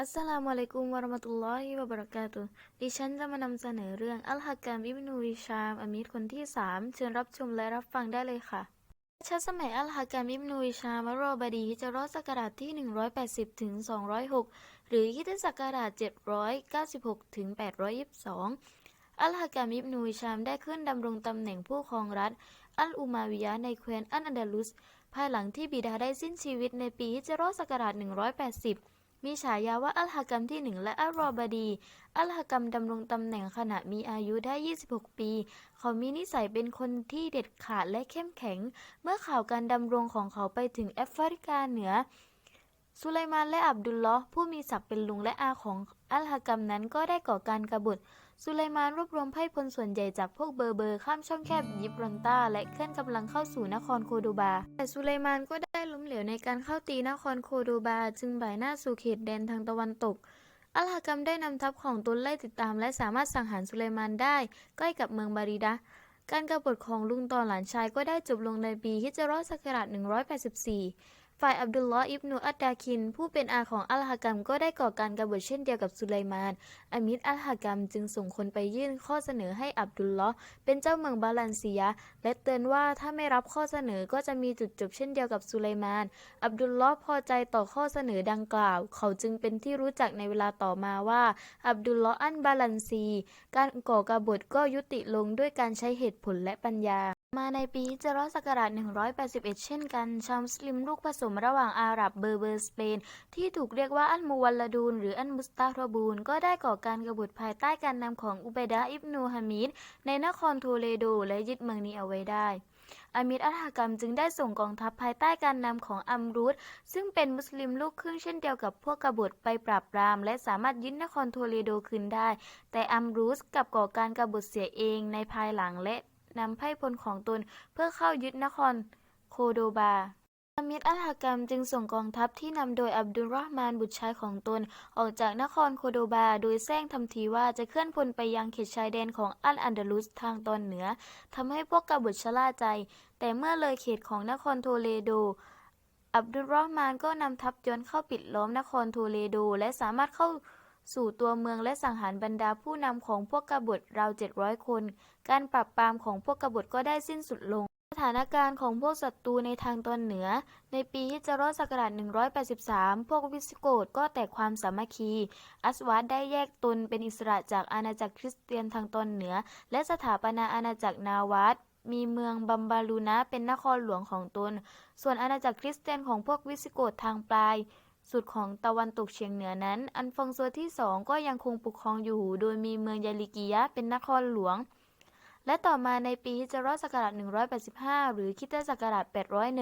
อัสสลามุอะลัยกุมวะราะมะตุลลอฮิวะบะเราะกาตุดิฉันจะมานำเสนอเรื่องอัลฮะกัมอิบนุฮิชามอามีรคนที่สามเชิญรับชมและรับฟังได้เลยค่ะชัสมัยอัลฮะกัมอิบนุฮิชามอัลรอบดีฮิจราะห์ศักราชที่ 180ถึง206 หรือฮิจรัศักราช796ถึง822 อัลฮะกัมอิบนุฮิชามได้ขึ้นดำรงตำแหน่งผู้ครองรัฐ อัลอุมาวิยะในแคว้นอันอันดาลุส ภายหลังที่บิดาได้สิ้นชีวิตในปีฮิจราะห์ศักราช180 มีฉายาว่าอัลฮะกัมที่หนึ่งและอัลรอบดี อัลฮะกัมดำรงตำแหน่งขณะมีอายุได้ 26 ปี เขามีนิสัยเป็นคนที่เด็ดขาดและเข้มแข็ง เมื่อข่าวการดำรงของเขาไปถึงแอฟริกาเหนือ สุไลมานและอับดุลลอฮ์ผู้มีศักดิ์เป็นลุงและอาของอัลฮะกัมนั้นก็ได้ก่อการกบฏสุไลมานรวบรวมไพ่พลส่วนใหญ่จากพวกเบอร์เบอร์ข้ามช่องแคบยิบรันตาและเคลื่อนกำลังเข้าสู่นครโคโดบา แต่สุไลมานก็ได้ล้มเหลวในการเข้าตีนครโคโดบา จึงบ่ายหน้าสู่เขตแดนทางตะวันตก อัลฮะกัมได้นำทัพของตนไล่ติดตาม และสามารถสังหารสุไลมานได้ ใกล้กับเมืองบาริดะการกบฏของลุงต่อหลานชายก็ได้จบลงในปีฮิจรอศักราช184 ฝ่ายอับดุลลอฮ์อิบนุอัดดาคิน ผู้เป็นอาของอัลฮะกัมก็ได้ก่อการกบฏเช่นเดียวกับสุไลมานอามิดอัลฮะกัมจึงส่งคนไปยื่นข้อเสนอให้อับดุลลอฮ์เป็นเจ้าเมืองบาลันเซีย และเตือนว่าถ้าไม่รับข้อเสนอก็จะมีจุดจบเช่นเดียวกับสุไลมาน อับดุลลอฮ์พอใจต่อข้อเสนอดังกล่าว เขาจึงเป็นที่รู้จักในเวลาต่อมาว่า อับดุลลอฮ์อันบาลันซี การก่อกรบฏก็ยุติลงด้วยการใช้เหตุผลและปัญญา มาในปีจรศักราช 181 เช่นกัน ชาวมุสลิมลูกผสมระหว่างอาหรับเบอร์เบอร์สเปน ที่ถูกเรียกว่าอันมูวัลลดูนหรืออันมุสตาทบูน ก็ได้ก่อการกบฏภายใต้การนำของอุบัยดะห์อิบนูฮามิดในนครโทเลโดและยึดเมืองนี้เอาไว้ได้อามิดอัลฮะกัมจึงได้ส่งกองทัพภายใต้การนำของอัมรุดซึ่งเป็นมุสลิมลูกครึ่งเช่นเดียวกับพวกกบฏไปปราบปราม และสามารถยึดนครโทเลโดคืนได้ แต่อัมรุสกลับก่อการกบฏเสียเองในภายหลังและ นำไพ่พลของตนเพื่อเข้ายึดนครโคโดบาอามิดอัลฮะกัมจึงส่งกองทัพที่นำโดยอับดุลรอห์มานบุตรชายของตน ออกจากนครโคโดบา โดยแซงทำทีว่าจะเคลื่อนพลไปยังเขตชายแดนของอัลอันดาลุสทางตอนเหนือทำให้พวกกบฏชะล่าใจ แต่เมื่อเลยเขตของนครโทเลโด อับดุลรอห์มานก็นำทัพย้อนเข้าปิดล้อมนครโทเลโด และสามารถเข้า สู่ตัวเมืองและสังหารบรรดาผู้นำของพวกกบฏราว 700 คน การปราบปรามของพวกกบฏก็ได้สิ้นสุดลง สถานการณ์ของพวกศัตรูในทางตอนเหนือ ในปีฮิจเราะห์ศักราช 183 พวกวิสโกตก็แตกความสามัคคี อัสวัดได้แยกตนเป็นอิสระจากอาณาจักรคริสเตียนทางตอนเหนือ และสถาปนาอาณาจักรนาวัดมีเมืองบัมบาลูนะเป็นนครหลวงของตน ส่วนอาณาจักรคริสเตียนของพวกวิสโกตทางปลาย สุดของตะวันตกเฉียงเหนือนั้น อันฟองโซที่สองก็ยังคงปกครองอยู่ โดยมีเมืองยาลิกิยะเป็นนครหลวง และต่อมาในปีฮิจเราะห์ศักราช185 หรือคิตศักราช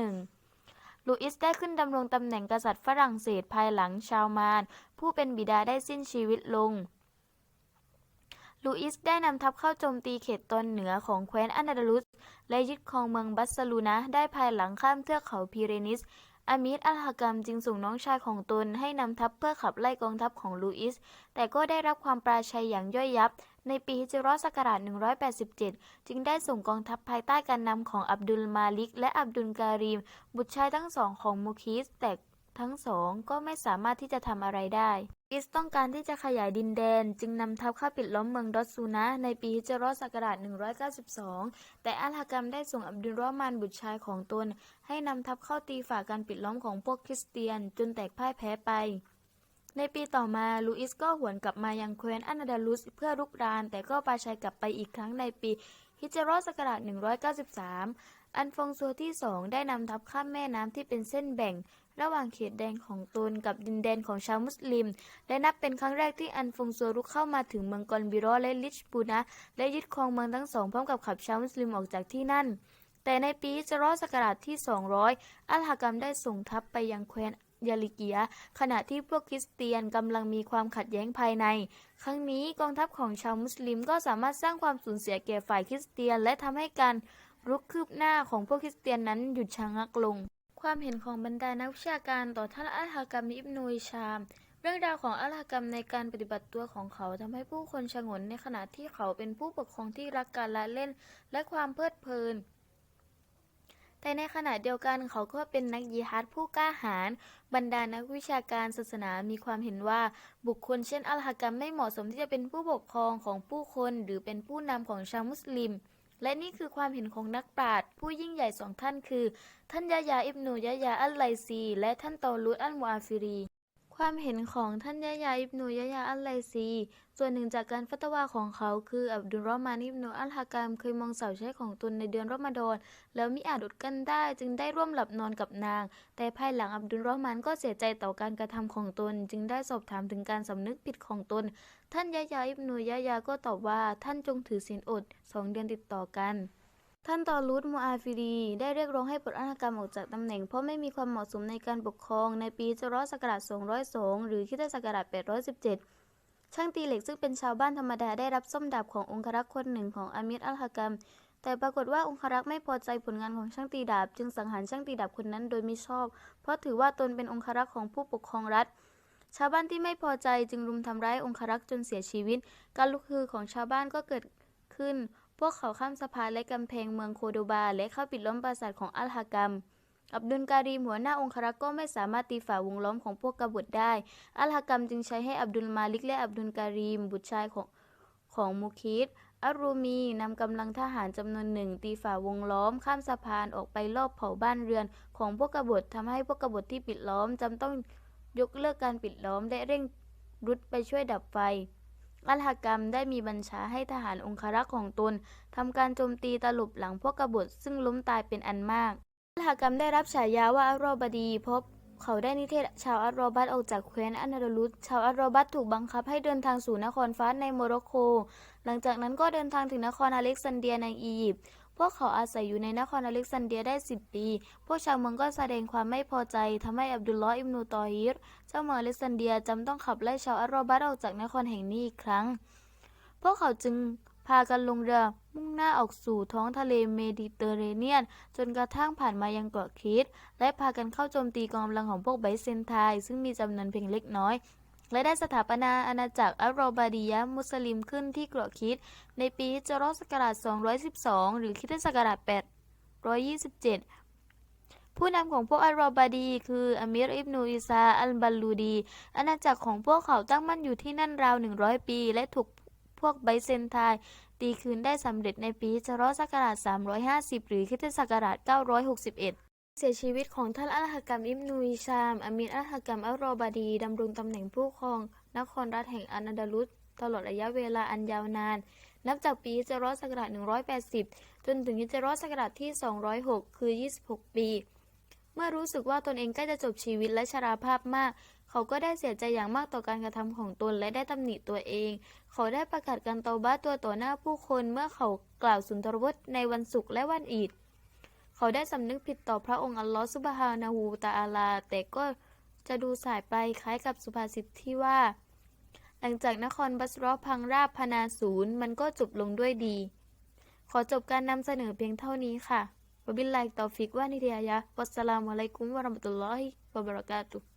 801 ลูอิสได้ขึ้นดำรงตำแหน่งกษัตริย์ฝรั่งเศสภายหลังชาวมารผู้เป็นบิดาได้สิ้นชีวิตลงลูอิสได้นำทัพเข้าโจมตีเขตตอนเหนือของแคว้นอันดาลุสและยึดครองเมืองบัสซลูนะได้ภายหลังข้ามเทือกเขาพีเรนิส อามิดอัลฮะกัมจึงส่งน้องชายของตนให้นำทัพเพื่อขับไล่กองทัพของลูอิส แต่ก็ได้รับความปราชัยอย่างย่อยยับ ในปีฮิจราะห์ศักราช 187 จึงได้ส่งกองทัพภายใต้การนำของอับดุลมาลิก และอับดุลการีม บุตรชายทั้งสองของมูคิส แต่ ทั้งสองก็ไม่สามารถที่จะทำอะไรได้ อิสต้องการที่จะขยายดินแดน จึงนำทัพเข้าปิดล้อมเมืองดอตซูนะในปีฮิจราะห์ศักราช 192 แต่อัลฮะกัมได้ส่งอับดุลรอมานบุตรชายของตน ให้นำทัพเข้าตีฝ่าการปิดล้อมของพวกคริสเตียน จนแตกพ่ายแพ้ไป ในปีต่อมาลูอิสก็หวนกลับมายังแคว้นอันดาลุสเพื่อรุกราน แต่ก็ปาชัยกลับไปอีกครั้งในปีฮิจราะห์ศักราช 193 อันฟองซัวที่สองได้นำทัพข้ามแม่น้ำที่เป็นเส้นแบ่ง ระหว่างเขตแดนของตนกับดินแดนของชาวมุสลิม และนับเป็นครั้งแรกที่อันฟงซัวรุกเข้ามาถึงเมืองกอนบิโรและลิชบูนะและยึดครองเมืองทั้งสองพร้อมกับขับชาวมุสลิมออกจากที่นั่น แต่ในปีจราะห์ศักราชที่ 200 อัลฮะกัมได้ส่งทัพไปยังแคว้นยาลิเกีย ขณะที่พวกคริสเตียนกำลังมีความขัดแย้งภายใน ครั้งนี้กองทัพของชาวมุสลิมก็สามารถสร้างความสูญเสียแก่ฝ่ายคริสเตียน และทำให้การรุกคืบหน้าของพวกคริสเตียนนั้นหยุดชะงักลง ความเห็นของบรรดานักวิชาการต่อท่านอัลฮะกัมอิบนุฮิชาม เรื่องราวของอัลฮะกัมในการปฏิบัติตัวของเขาทำให้ผู้คนชงนในขณะที่เขาเป็นผู้ปกครองที่รักการละเล่นและความเพลิดเพลิน แต่ในขณะเดียวกันเขาก็เป็นนักยิฮัดผู้กล้าหาญบรรดานักวิชาการศาสนามีความเห็นว่า บุคคลเช่นอัลฮะกัมไม่เหมาะสมที่จะเป็นผู้ปกครองของผู้คนหรือเป็นผู้นำของชาวมุสลิม และนี่คือความเห็นของนักปราชญ์ผู้ยิ่งใหญ่สองท่านคือ ท่านยะยาอิบนูยะยาอัลไลซี และท่านตอลุตอัลมูอาฟิรี ความเห็นของท่านยะยาอิบนุยะยาอัลไลซี ส่วนหนึ่งจากการฟัตวาของเขาคืออับดุลรอมานอิบนุอัลฮะกัมเคยมองสาวใช้ของตนในเดือนรอมฎอนแล้วมิอาจอดกั้นได้จึงได้ร่วมหลับนอนกับนาง แต่ภายหลังอับดุลรอมานก็เสียใจต่อการกระทำของตน จึงได้สอบถามถึงการสำนึกผิดของตน ท่านยะยาอิบนุยะยาก็ตอบว่าท่านจงถือศีลอดสองเดือนติดต่อกัน ท่านตอรูดมูอาฟิรีได้เรียกร้องให้ปลดอัลฮะกัมออกจากตำแหน่ง เพราะไม่มีความเหมาะสมในการปกครองในปีจรอศักราช 202 หรือคริสตศักราช 817 ช่างตีเหล็กซึ่งเป็นชาวบ้านธรรมดาได้รับส้มดาบขององครักษ์คนหนึ่งของอามิรอัลฮะกัม แต่ปรากฏว่าองครักษ์ไม่พอใจผลงานของช่างตีดาบ จึงสังหารช่างตีดาบคนนั้นโดยมิชอบ เพราะถือว่าตนเป็นองครักษ์ของผู้ปกครองรัฐชาวบ้านที่ไม่พอใจจึงรุมทำร้ายองครักษ์จนเสียชีวิต การลุกฮือของชาวบ้านก็เกิดขึ้น วกเขาข้ามสะพานและกำแพงเมืองโคโดบา และเข้าปิดล้อมปราสาทของอัลฮะกัมอับดุลการีมหัวหน้าองครักษ์ก็ไม่สามารถตีฝ่าวงล้อมของพวกกบฏได้ อัลฮะกัมจึงใช้ให้อับดุลมาลิกและอับดุลการีม บุตรชายของของมุคิดอัลรูมีนำกำลังทหารจำนวนหนึ่งตีฝ่าวงล้อมข้ามสะพานออกไปรอบเผาบ้านเรือน ของพวกกบฏทำให้พวกกบฏที่ปิดล้อมจำต้องยกเลิกการปิดล้อมและเร่งรุดไปช่วยดับไฟ อัลฮะกัมได้มีบัญชาให้ทหารองครักษ์ของตนทำการโจมตีตลบหลังพวกกบฏซึ่งล้มตายเป็นอันมาก อัลฮะกัมได้รับฉายาว่าอัลรอบดีเพราะเขาได้นิเทศชาวอัลรอบัตออกจากแคว้นอันดาลุสชาวอัลรอบัตถูกบังคับให้เดินทางสู่นครฟาสในโมร็อกโก หลังจากนั้นก็เดินทางถึงนครอเล็กซานเดียในอียิปต์ วกเขาอาศัยอยู่ในนครอเล็กซานเดียได้ 10 ปี พวกชาวเมืองก็แสดงความไม่พอใจทำให้อับดุลลอฮ์อิบนูตอฮิรเจ้าเมืองอเล็กซานเดียจำต้องขับไล่ชาวอัรอบัตออกจากนครแห่งนี้อีกครั้ง พวกเขาจึงพากันลงเรือมุ่งหน้าออกสู่ท้องทะเลเมดิเตอร์เรเนียน จนกระทั่งผ่านมายังเกาะคริตและพากันเข้าโจมตีกองกำลังของพวกไบเซนไทน์ซึ่งมีจำนวนเพียงเล็กน้อย และได้สถาปนาอาณาจักรอัลรบาดียะห์มุสลิมขึ้นที่กาะคริตในปีฮิจรชักราช 212 หรือคริสตศักราช 827ผู้นำของพวกอัลรอบาดี คืออามิรอิบนูอิซาอัลบัลลูดี อาณาจักรของพวกเขาตั้งมั่นอยู่ที่นั่นราว 100 ปี และถูกพวกไบเซนไทน์ตีคืนได้สำเร็จในปีฮิจเราะห์ศักราช 350 หรือคริสตศักราช 961 เสียชีวิตของท่านอัลฮะกัมอิบนุฮิชาม อามีรอัลฮะกัมอัลรอบาดีดำรงตำแหน่งผู้ครอง นครรัฐแห่งอันดาลุสตลอดระยะเวลาอันยาวนาน นับจากปีฮิจราะห์ศักราช180 จนถึงฮิจราะห์ศักราชที่ 206 คือ 26 ปี เมื่อรู้สึกว่าตนเองใกล้จะจบชีวิตและชราภาพมาก เขาก็ได้เสียใจอย่างมากต่อการกระทำของตนและได้ตำหนิตัวเอง เขาได้ประกาศการเตาบ้าตัวต่อหน้าผู้คนเมื่อเขากล่าวสุนทรพจน์ในวันศุกร์และวันอีด เขาได้สำนึกผิดต่อพระองค์อัลลอฮฺซุบฮานาหูตาอาลา แต่ก็จะดูสายไปคล้ายกับสุภาษิตที่ว่า หลังจากนครบัสรอพังราบพนาศูนย์ มันก็จบลงด้วยดี ขอจบการนำเสนอเพียงเท่านี้ค่ะวบิลลต์ตอฟิกว่านิเดียยะวัสสลามุอะลัยกุมวะราะมะตุลลอฮิวะบะเราะกาตุ